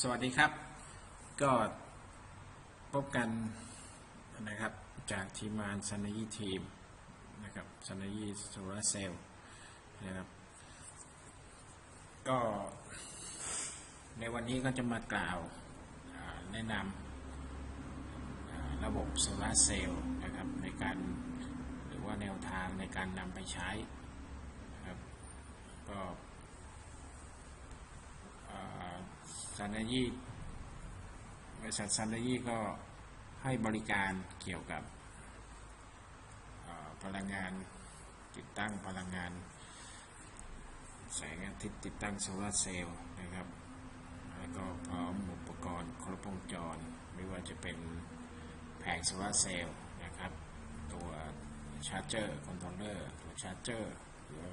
สวัสดีครับ ก็พบกันนะครับจากทีมงานซันยีทีมนะครับซันยีโซลาเซลล์นะครับ ก็ในวันนี้ก็จะมากล่าวแนะนำระบบโซลาเซลล์นะครับในการหรือว่าแนวทางในการนำไปใช้นะครับก็ ซันยีบริษัทซันยีก็ให้บริการเกี่ยวกับพลังงานติดตั้งพลังงานแสงอาทิตย์ติดตั้งโซลาร์เซลล์นะครับ แล้วก็พร้อมอุปกรณ์ครบวงจร ไม่ว่าจะเป็นแผงโซลาร์เซลล์นะครับ ตัวชาร์จเจอร์คอนโทรลเลอร์ตัวชาร์จเจอร์หรือ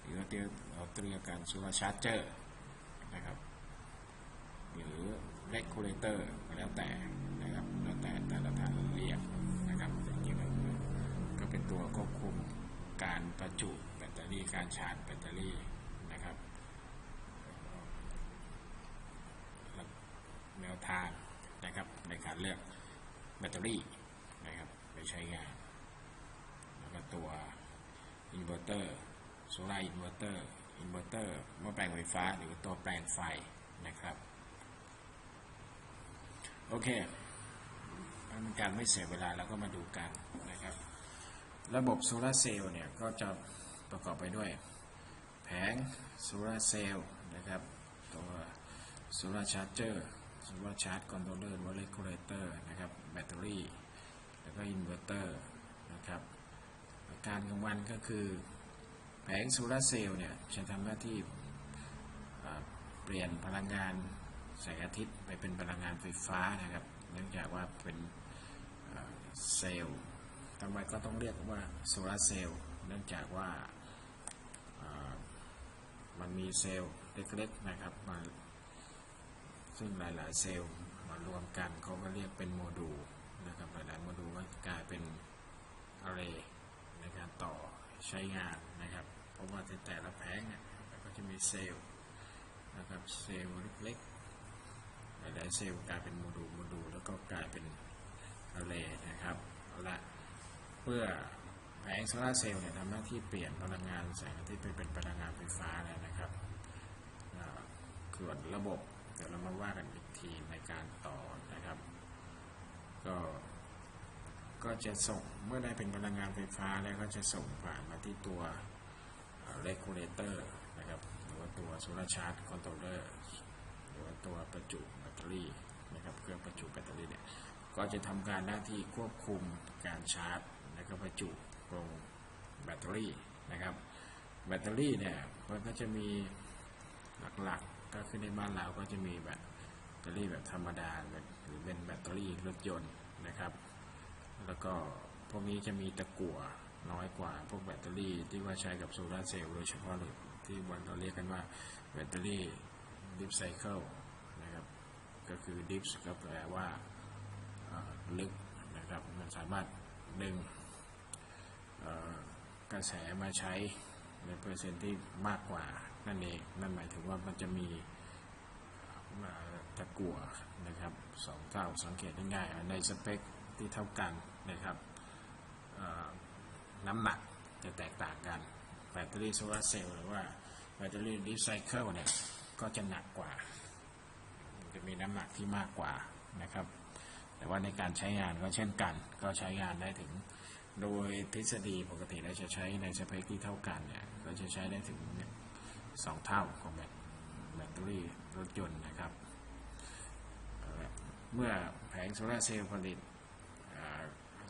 หรือว่าเรียกเรารียกกันโซลาร์ชาร์จเจอร์นะครับ เลกูเลเตอร์แล้วแต่นะครับแล้วแต่แต่ละทานเรียกนะครับจริงๆแล้วก็เป็นตัวควบคุมการประจุแบตเตอรี่การชาร์จแบตเตอรี่นะครับและแนวทางนะครับในการเลือกแบตเตอรี่นะครับไปใช้งาน แล้วก็ตัวอินเวอร์เตอร์โซลาร์อินเวอร์เตอร์อินเวอร์เตอร์หม้อแปลงไฟฟ้าหรือตัวแปลงไฟนะครับ โอเคเป็นการไม่เสียเวลาแล้วก็มาดูกันนะครับ ระบบโซลาเซลล์เนี่ยก็จะประกอบไปด้วย แผงโซลาเซลล์นะครับตัวโซลาชาร์จเจอร์โซลาชาร์จคอนโทรลเลอร์หรือว่าเรกูเลเตอร์นะครับแบตเตอรี่แล้วก็อินเวอร์เตอร์นะครับการกลางวันก็คือแผงโซลาเซลล์เนี่ยจะทำหน้าที่เปลี่ยนพลังงาน แสงอาทิตย์ไปเป็นพลังงานไฟฟ้านะครับ เนื่องจากว่าเป็นเซลล์ทำไมก็ต้องเรียกว่าโซลาร์เซลล์เนื่องจากว่ามันมีเซลล์เล็กๆนะครับมาซึ่งหลายๆเซลล์มารวมกันเขาก็เรียกเป็นโมดูลนะครับหลายๆโมดูลก็กลายเป็นอะไรในการต่อใช้งานนะครับ เพราะว่าแต่ละแผงเนี่ยก็จะมีเซลล์นะครับเซลล์เล็กๆ หลายๆเซลล์กลายเป็นโมดูลโมดูลแล้วก็กลายเป็นอะไรนะครับเอาละเพื่อแผงโซลาเซลล์เนี่ยทำหน้าที่เปลี่ยนพลังงานแสงอาทิตย์ไปเป็นพลังงานไฟฟ้าแล้วนะครับอ่าส่วนระบบเดี๋ยวเรามาว่ากันอีกทีในการต่อนะครับ ก็ก็จะส่งเมื่อได้เป็นพลังงานไฟฟ้าแล้วก็จะส่งผ่านมาที่ตัวเรกูเลเตอร์นะครับหรือว่าตัวโซลาร์ชาร์จคอนโทรลเลอร์ รือว่าตัวประจุแบตเตอรี่นะครับเครื่องประจุแบตเตอรี่เนี่ยก็จะทำการหน้าที่ควบคุมการชาร์จ และก็ประจุลงแบตเตอรี่นะครับแบตเตอรี่เนี่ยมันก็จะมีหลักๆก็คือในบ้านเราก็จะมีแบตเตอรี่แบบธรรมดาแบบหรือเป็นแบตเตอรี่รถยนต์นะครับ แล้วก็พวกนี้จะมีตะกั่วน้อยกว่า พวกแบตเตอรี่ที่ว่าใช้กับโซลาร์เซลล์โดยเฉพาะเลยที่วันเราเรียกกันว่าแบตเตอรี่ ดิฟไซเคิลนะครับ ก็คือดิฟก็แปลว่าลึกนะครับ มันสามารถดึงเอ่อกระแสมาใช้ในเปอร์เซ็นต์ที่มากกว่านั่นเอง นั่นหมายถึงว่ามันจะมีมาตะกั่วนะครับสองเท่าสังเกตง่ายๆในสเปคที่เท่ากันนะครับน้ำหนักจะแตกต่างกันแบตเตอรี่โซลาเซลล์หรือว่าแบตเตอรี่ดิไซเคิลเนี่ย ก็จะหนักกว่า จะมีน้ำหนักที่มากกว่านะครับ แต่ว่าในการใช้งานก็เช่นกัน ก็ใช้งานได้ถึง โดยทฤษฎีปกติเราจะใช้ในสเปคที่เท่ากันเนี่ยก็จะใช้ได้ถึงสองเท่าของแบตแบตเตอรี่รถยนต์นะครับ เมื่อแผงโซลาเซลล์ผลิตอ่า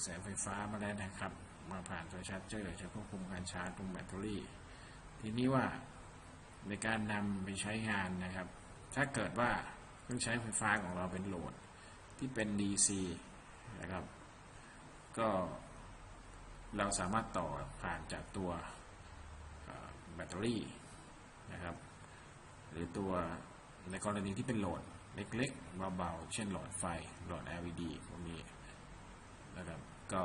แสงไฟฟ้ามาแล้วนะครับ มาผ่านตัวชาร์จเจอร์จะควบคุมการชาร์จตรงแบตเตอรี่ ทีนี้ว่า ในการนำไปใช้งานนะครับ ถ้าเกิดว่าเครื่องใช้ไฟฟ้าของเราเป็นโหลดที่เป็น DC นะครับ ก็เราสามารถต่อผ่านจากตัวแบตเตอรี่นะครับ หรือตัวในกรณีที่เป็นโหลดเล็กๆ เบาๆ เช่นหลอดไฟ หลอด LED พวกนี้นะครับ ก็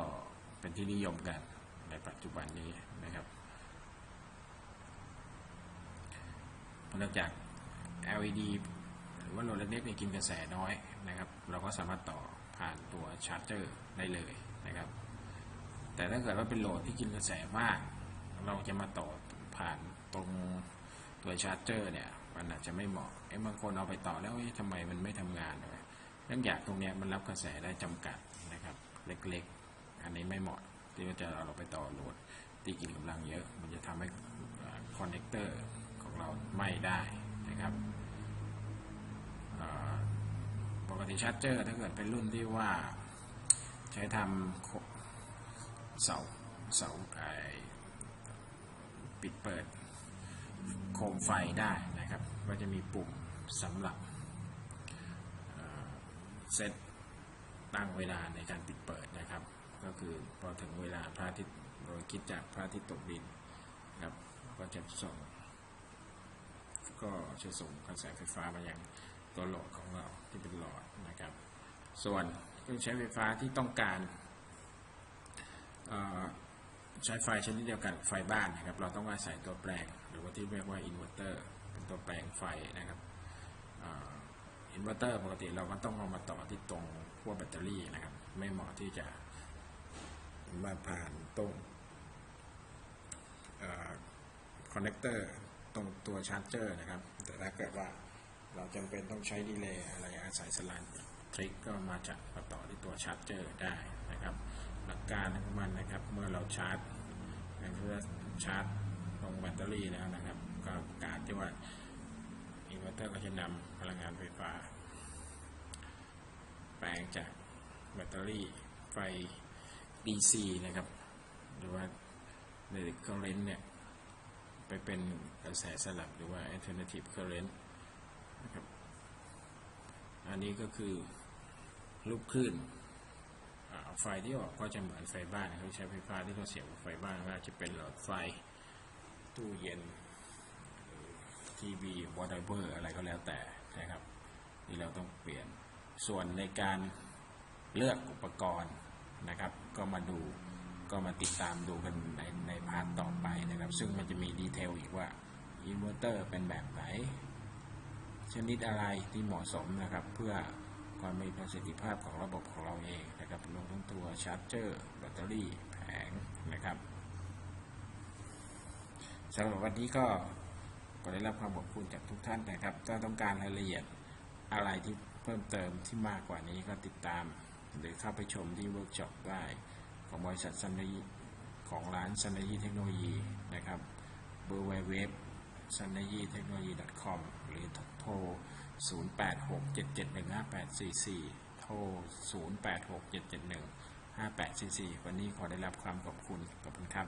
เป็นที่นิยมกันในปัจจุบันนี้นะครับ เนื่องจาก LED หรือว่าโหลดเล็กๆเนี่ยกินกระแสน้อยนะครับ เราก็สามารถต่อผ่านตัวชาร์จเจอร์ได้เลยนะครับ แต่ถ้าเกิดว่าเป็นโหลดที่กินกระแสมาก เราจะมาต่อผ่านตรงตัวชาร์จเจอร์เนี่ยมันอาจจะไม่เหมาะไอ้บางคนเอาไปต่อแล้วเอ๊ะทำไมมันไม่ทำงานเลยเนื่องจากตรงเนี้ยมันรับกระแสได้จำกัดนะครับ เล็กๆ อันนี้ไม่เหมาะที่ว่าจะเอาเราไปต่อโหลดที่กินกำลังเยอะ มันจะทำให้คอนเนคเตอร์ เราไม่ได้นะครับปกติชาร์จเจอร์ถ้าเกิดเป็นรุ่นที่ว่าใช้ทำเสาเสาไอปิดเปิดโคมไฟได้นะครับ ก็จะมีปุ่มสำหรับเซตตั้งเวลาในการปิดเปิดนะครับ ก็คือพอถึงเวลาพระอาทิตย์โดยคิดจากพระอาทิตย์ตกดินครับก็จะส่ง ก็จะส่งกระแสไฟฟ้ามายังตัวโหลดของเราที่เป็นหลอดนะครับ ส่วนเครื่องใช้ไฟฟ้าที่ต้องการใช้ไฟชนิดเดียวกันกับไฟบ้านนะครับ เราต้องอาศัยตัวแปลง หรือว่าที่เรียกว่าอินเวอร์เตอร์เป็นตัวแปลงไฟนะครับอินเวอร์เตอร์ปกติเราก็ต้องเอามาต่อที่ตรงขั้วแบตเตอรี่นะครับ ไม่เหมาะที่จะมาผ่านตรงคอนเนคเตอร์ ตรงตัวชาร์จเจอร์นะครับ แต่ถ้าเกิดว่าเราจำเป็นต้องใช้ดีเลย์อะไรอาศัยสลันทริกก็มาจากมาต่อที่ตัวชาร์จเจอร์ได้นะครับ หลักการของมันนะครับ เมื่อเราชาร์จเพื่อชาร์จลงแบตเตอรี่แล้วนะครับ ก็การที่ว่าอินเวอร์เตอร์ก็จะนำพลังงานไฟฟ้า แปลงจากแบตเตอรี่ไฟ DC นะครับ หรือว่าใน current เนี่ย ไปเป็นกระแสสลับหรือว่า alternative current นะครับอันนี้ก็คือลูกคลื่นไฟที่ออกก็จะเหมือนไฟบ้านเขาใช้ไฟฟ้าที่เขาเสียบกับไฟบ้านว่าจะเป็นหลอดไฟตู้เย็นทีวีวอเตอร์เบอร์อะไรก็แล้วแต่นะครับนี่เราต้องเปลี่ยนส่วนในการเลือกอุปกรณ์นะครับ ก็มาดูก็มาติดตามดูกันในาร์ทต่อไปนะครับ ซึ่งมันจะมีดีเทลอีกว่าอินเวอร์เตอร์เป็นแบบไหน ชนิดอะไรที่เหมาะสมนะครับ เพื่อความมีประสิทธิภาพของระบบของเราเองนะครับรวมทั้งตัวชาร์จเจอร์แบตเตอรี่แผงนะครับสำหรับวันนี้ก็ก็ได้รับความขอบคุณจากทุกท่านนะครับ ถ้าต้องการรายละเอียดอะไรที่เพิ่มเติมที่มากกว่านี้ก็ติดตาม หรือเข้าไปชมที่เวิร์กช็อปได้ของบริษัทซันนี ของร้านซันนีเทคโนโลยีนะครับเบอร์เว็บ s u n n y t e c h n o l o g y c o m หรือโทร 0867715844 โทร 0867715844 วันนี้ขอได้รับความขอบคุณ ขอบคุณครับ